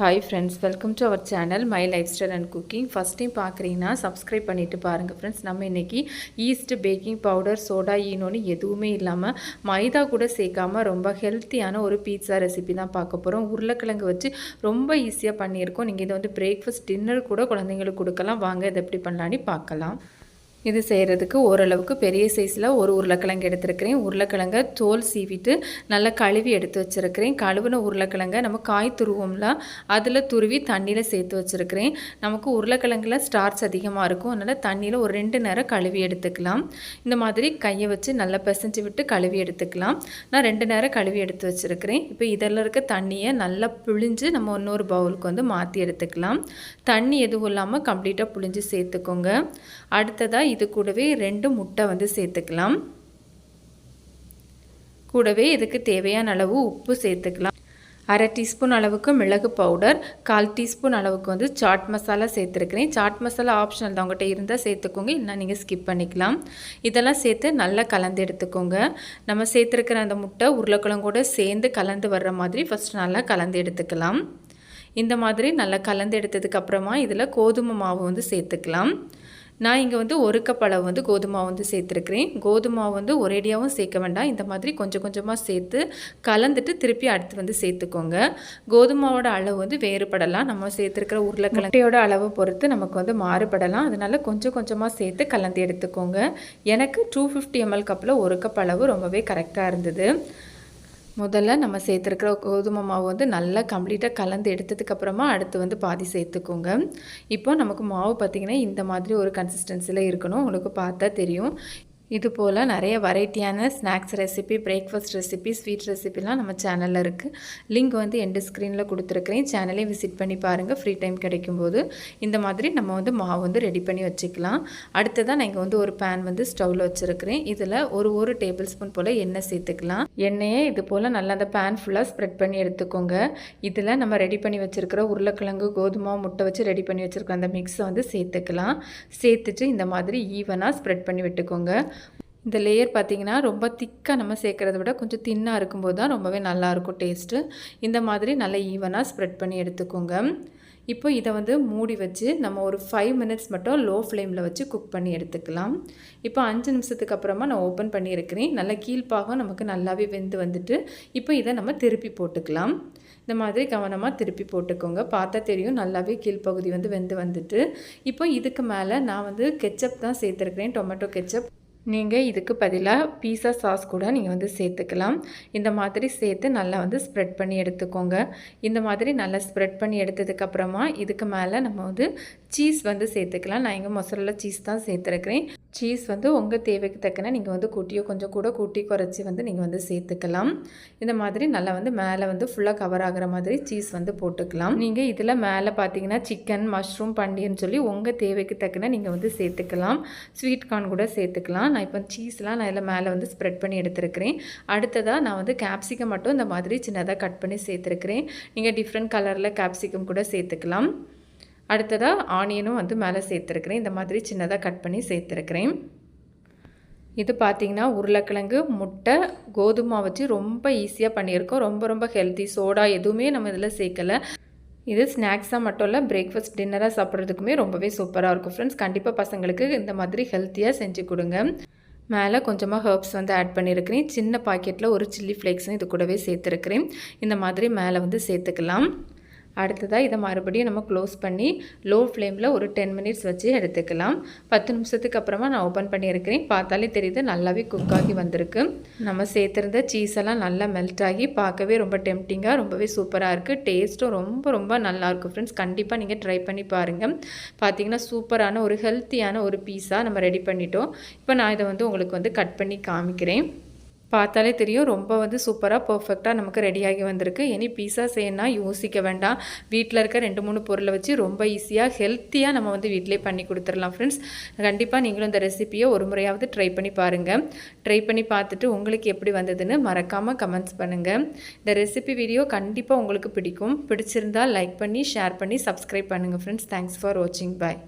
Hi friends welcome to our channel my life style and cooking first time பார்க்குறீங்கன்னா subscribe பண்ணிவிட்டு பாருங்கள் friends நம்ம இன்றைக்கி ஈஸ்ட் பேக்கிங் பவுடர் சோடா ஈனோன்னு எதுவுமே இல்லாமல் மைதா கூட சேர்க்காம ரொம்ப ஹெல்த்தியான ஒரு பீட்சா ரெசிபி தான் பார்க்க போகிறோம் உருளைக்கிழங்கு வச்சு ரொம்ப ஈஸியாக பண்ணியிருக்கோம். நீங்கள் இதை வந்து பிரேக்ஃபாஸ்ட் டின்னர் கூட குழந்தைங்களுக்கு கொடுக்கலாம். வாங்க இதை எப்படி பண்ணலான்னு பார்க்கலாம். இது செய்கிறதுக்கு ஓரளவுக்கு பெரிய சைஸில் ஒரு உருளைக்கிழங்கு எடுத்துருக்கிறேன். உருளைக்கிழங்கை தோல் சீவிட்டு நல்லா கழுவி எடுத்து வச்சுருக்கிறேன். கழுவின உருளைக்கிழங்கை நம்ம காய் துருவோம்ல அதில் துருவி தண்ணியில் சேர்த்து வச்சுருக்கிறேன். நமக்கு உருளைக்கிழங்குல ஸ்டார்ச் அதிகமாக இருக்கும். அதனால் தண்ணியில் ஒரு ரெண்டு நேரம் கழுவி எடுத்துக்கலாம். இந்த மாதிரி கையை வச்சு நல்லா பிசைஞ்சு விட்டு கழுவி எடுத்துக்கலாம். நான் ரெண்டு நேரம் கழுவி எடுத்து வச்சுருக்கிறேன். இப்போ இதில் இருக்க தண்ணியை நல்லா புழிஞ்சு நம்ம இன்னொரு பவுலுக்கு வந்து மாற்றி எடுத்துக்கலாம். தண்ணி எதுவும் இல்லாமல் கம்ப்ளீட்டாக புழிஞ்சு சேர்த்துக்கோங்க. அடுத்ததாக இது கூடவே ரெண்டு முட்டை வந்து சேர்த்துக்கலாம். கூடவே இதுக்கு தேவையான அளவு உப்பு சேர்த்துக்கலாம். அரை டீஸ்பூன் அளவுக்கு மிளகு பவுடர் கால் டீஸ்பூன் அளவுக்கு வந்து சாட் மசாலா சேர்த்துருக்கிறேன். சாட் மசாலா ஆப்ஷனல் தான். உங்கள்கிட்ட இருந்தால் சேர்த்துக்கோங்க. இல்லை நீங்கள் ஸ்கிப் பண்ணிக்கலாம். இதெல்லாம் சேர்த்து நல்லா கலந்து எடுத்துக்கோங்க. நம்ம சேர்த்துருக்கிற அந்த முட்டை உருளைக்கிழங்கோடு சேர்ந்து கலந்து வர்ற மாதிரி ஃபஸ்ட் நல்லா கலந்து எடுத்துக்கலாம். இந்த மாதிரி நல்லா கலந்து எடுத்ததுக்கப்புறமா இதில் கோதுமை மாவு வந்து சேர்த்துக்கலாம். நான் இங்கே வந்து ஒரு கப் அளவு வந்து கோதுமை வந்து சேர்த்துருக்கிறேன். கோதுமை வந்து ஒரேடியாகவும் சேர்க்க வேண்டாம். இந்த மாதிரி கொஞ்சம் கொஞ்சமாக சேர்த்து கலந்துட்டு திருப்பி அடுத்து வந்து சேர்த்துக்கோங்க. கோதுமாவோட அளவு வந்து வேறுபடலாம். நம்ம சேர்த்துருக்கிற உருளைக்கிழங்கையோட அளவு பொறுத்து நமக்கு வந்து மாறுபடலாம். அதனால் கொஞ்சம் கொஞ்சமாக சேர்த்து கலந்து எடுத்துக்கோங்க. எனக்கு டூ ஃபிஃப்டி எம்எல் கப்பில் ஒரு கப் அளவு ரொம்பவே கரெக்டாக இருந்தது. முதல்ல நம்ம சேர்த்துருக்கிற கோதுமை மாவு வந்து நல்லா கம்ப்ளீட்டாக கலந்து எடுத்ததுக்கப்புறமா அடுத்து வந்து பாதி சேர்த்துக்கோங்க. இப்போ நமக்கு மாவு பார்த்திங்கன்னா இந்த மாதிரி ஒரு கன்சிஸ்டன்சியில் இருக்கணும். உங்களுக்கு பார்த்தா தெரியும். இது போல் நிறைய வெரைட்டியான snacks recipe breakfast recipe sweet ரெசிபிலாம் நம்ம சேனலில் இருக்குது லிங்க் வந்து எண்டு ஸ்க்ரீனில் கொடுத்துருக்குறேன். சேனலே விசிட் பண்ணி பாருங்கள் ஃப்ரீ டைம் கிடைக்கும்போது இந்த மாதிரி நம்ம வந்து மாவு வந்து ரெடி பண்ணி வச்சுக்கலாம். அடுத்ததாக நான் இங்கே வந்து ஒரு பேன் வந்து ஸ்டவ்வில் வச்சுருக்கிறேன். இதில் ஒரு ஒரு டேபிள் ஸ்பூன் போல் எண்ணெய் சேர்த்துக்கலாம். எண்ணெயை இது போல் நல்லா அந்த பேன் ஃபுல்லாக ஸ்ப்ரெட் பண்ணி எடுத்துக்கோங்க. இதில் நம்ம ரெடி பண்ணி வச்சுருக்கிற உருளைக்கிழங்கு கோதுமை முட்டை வச்சு ரெடி பண்ணி வச்சுருக்கோம் அந்த மிக்ஸை வந்து சேர்த்துக்கலாம். சேர்த்துட்டு இந்த மாதிரி ஈவனாக ஸ்ப்ரெட் பண்ணி விட்டுக்கோங்க. இந்த லேயர் பார்த்திங்கன்னா ரொம்ப திக்காக நம்ம சேர்க்குறத விட கொஞ்சம் தின்னாக இருக்கும்போது தான் ரொம்பவே நல்லாயிருக்கும் டேஸ்ட்டு இந்த மாதிரி நல்லா ஈவனாக ஸ்ப்ரெட் பண்ணி எடுத்துக்கோங்க. இப்போ இதை வந்து மூடி வச்சு நம்ம ஒரு ஃபைவ் மினிட்ஸ் மட்டும் லோ ஃப்ளேமில் வச்சு குக் பண்ணி எடுத்துக்கலாம். இப்போ அஞ்சு நிமிஷத்துக்கு அப்புறமா நான் ஓப்பன் பண்ணியிருக்கிறேன். நல்லா கீழ்ப்பாகம் நமக்கு நல்லாவே வெந்து வந்துட்டு இப்போ இதை நம்ம திருப்பி போட்டுக்கலாம். இந்த மாதிரி கவனமாக திருப்பி போட்டுக்கோங்க. பார்த்தா தெரியும் நல்லாவே கீழ்ப்பகுதி வந்து வெந்து வந்துட்டு. இப்போ இதுக்கு மேலே நான் வந்து கெச்சப் தான் சேர்த்துருக்கிறேன். டொமேட்டோ கெச்சப் நீங்கள் இதுக்கு பதிலாக பீஸா சாஸ் கூட நீங்கள் வந்து சேர்த்துக்கலாம். இந்த மாதிரி சேர்த்து நல்லா வந்து ஸ்ப்ரெட் பண்ணி எடுத்துக்கோங்க. இந்த மாதிரி நல்லா ஸ்ப்ரெட் பண்ணி எடுத்ததுக்கப்புறமா இதுக்கு மேலே நம்ம வந்து சீஸ் வந்து சேர்த்துக்கலாம். நான் இங்கே மொசரில் சீஸ் தான் சேர்த்துருக்கிறேன். சீஸ் வந்து உங்கள் தேவைக்கு தக்கன நீங்கள் வந்து கூட்டியோ கொஞ்சம் கூட கூட்டி குறைச்சி வந்து நீங்கள் வந்து சேர்த்துக்கலாம். இந்த மாதிரி நல்லா வந்து மேலே வந்து ஃபுல்லாக கவர் ஆகிற மாதிரி சீஸ் வந்து போட்டுக்கலாம். நீங்கள் இதில் மேலே பார்த்தீங்கன்னா சிக்கன் மஷ்ரூம் பண்டின்னு சொல்லி உங்கள் தேவைக்கு தக்கன நீங்கள் வந்து சேர்த்துக்கலாம். ஸ்வீட் கார்ன் கூட சேர்த்துக்கலாம். நான் இப்போ சீஸ்லாம் நான் இதில் மேலே வந்து ஸ்ப்ரெட் பண்ணி எடுத்துருக்கிறேன். அடுத்ததாக நான் வந்து கேப்சிகம் மட்டும் இந்த மாதிரி சின்னதாக கட் பண்ணி சேர்த்துருக்கிறேன். நீங்கள் டிஃப்ரெண்ட் கலரில் கேப்சிகம் கூட சேர்த்துக்கலாம். அடுத்ததாக ஆனியனும் வந்து மேலே சேர்த்துருக்குறேன். இந்த மாதிரி சின்னதாக கட் பண்ணி சேர்த்துருக்குறேன். இது பார்த்திங்கன்னா உருளைக்கிழங்கு முட்டை கோதுமை வச்சு ரொம்ப ஈஸியாக பண்ணியிருக்கோம். ரொம்ப ரொம்ப ஹெல்த்தி சோடா எதுவுமே நம்ம இதில் சேர்க்கலை. இது ஸ்நாக்ஸாக மட்டும் இல்லை பிரேக்ஃபாஸ்ட் டின்னராக சாப்பிட்றதுக்குமே ரொம்பவே சூப்பராக இருக்கும். ஃப்ரெண்ட்ஸ் கண்டிப்பாக பசங்களுக்கு இந்த மாதிரி ஹெல்த்தியாக செஞ்சு கொடுங்க. மேலே கொஞ்சமாக ஹர்ப்ஸ் வந்து ஆட் பண்ணியிருக்கிறேன். சின்ன பாக்கெட்டில் ஒரு சில்லி ஃப்ளேக்ஸும் இது கூடவே சேர்த்துருக்கிறேன். இந்த மாதிரி மேலே வந்து சேர்த்துக்கலாம். அடுத்ததாக இதை மறுபடியும் நம்ம க்ளோஸ் பண்ணி லோ ஃப்ளேமில் ஒரு டென் மினிட்ஸ் வச்சு எடுத்துக்கலாம். பத்து நிமிஷத்துக்கு அப்புறமா நான் ஓப்பன் பண்ணியிருக்கிறேன். பார்த்தாலே தெரியுது நல்லாவே குக் ஆகி வந்திருக்கு. நம்ம சேர்த்துருந்த சீஸ் எல்லாம் நல்லா மெல்ட் ஆகி பார்க்கவே ரொம்ப டெம்டிங்காக ரொம்பவே சூப்பராக இருக்குது டேஸ்ட்டும் ரொம்ப ரொம்ப நல்லாயிருக்கும் ஃப்ரெண்ட்ஸ் கண்டிப்பாக நீங்கள் ட்ரை பண்ணி பாருங்கள் பார்த்தீங்கன்னா சூப்பரான ஒரு ஹெல்த்தியான ஒரு பீஸாக நம்ம ரெடி பண்ணிட்டோம். இப்போ நான் இதை வந்து உங்களுக்கு வந்து கட் பண்ணி காமிக்கிறேன். பார்த்தாலே தெரியும் ரொம்ப வந்து சூப்பராக பர்ஃபெக்டாக நமக்கு ரெடியாகி வந்திருக்கு. இனி பீஸா செய்யணும்னா யோசிக்க வேண்டாம். வீட்டில் இருக்க ரெண்டு மூணு பொருளை வச்சு ரொம்ப ஈஸியாக ஹெல்த்தியாக நம்ம வந்து வீட்டிலே பண்ணி கொடுத்துடலாம் ஃப்ரெண்ட்ஸ் கண்டிப்பாக நீங்களும் இந்த ரெசிப்பியை ஒரு முறையாவது ட்ரை பண்ணி பாருங்கள் ட்ரை பண்ணி பார்த்துட்டு உங்களுக்கு எப்படி வந்ததுன்னு மறக்காமல் கமெண்ட்ஸ் பண்ணுங்கள் இந்த ரெசிபி வீடியோ கண்டிப்பாக உங்களுக்கு பிடிக்கும். பிடிச்சிருந்தால் லைக் பண்ணி ஷேர் பண்ணி சப்ஸ்கிரைப் பண்ணுங்கள் ஃப்ரெண்ட்ஸ் தேங்க்ஸ் ஃபார் வாட்சிங் பாய்